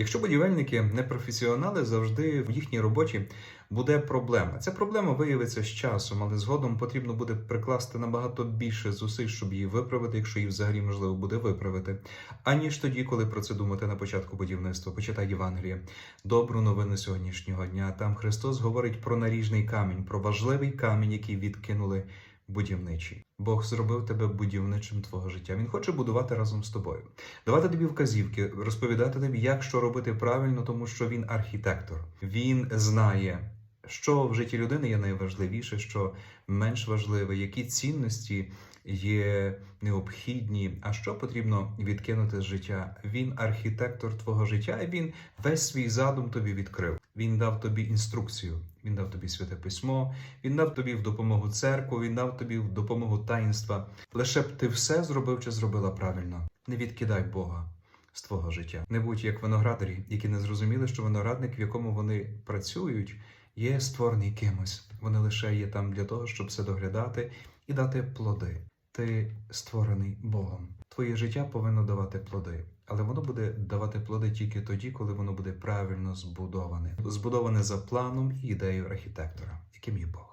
Якщо будівельники не професіонали, завжди в їхній роботі буде проблема. Ця проблема виявиться з часом, але згодом потрібно буде прикласти набагато більше зусиль, щоб її виправити, якщо її взагалі можливо буде виправити, аніж тоді, коли про це думати на початку будівництва. Почитай Євангеліє. Добру новину сьогоднішнього дня. Там Христос говорить про наріжний камінь, про важливий камінь, який відкинули будівничі. Бог зробив тебе будівничим твого життя. Він хоче будувати разом з тобою, давати тобі вказівки, розповідати тобі, як що робити правильно, тому що він архітектор. Він знає, що в житті людини є найважливіше, що менш важливе, які цінності є необхідні, а що потрібно відкинути з життя. Він архітектор твого життя, і він весь свій задум тобі відкрив. Він дав тобі інструкцію, він дав тобі святе письмо, він дав тобі в допомогу церкву, він дав тобі в допомогу таїнства. Лише б ти все зробив чи зробила правильно. Не відкидай Бога з твого життя. Не будь як виноградарі, які не зрозуміли, що виноградник, в якому вони працюють, є створений кимось. Вони лише є там для того, щоб все доглядати і дати плоди. Ти створений Богом. Твоє життя повинно давати плоди, але воно буде давати плоди тільки тоді, коли воно буде правильно збудоване, збудоване за планом і ідеєю архітектора, яким є Бог.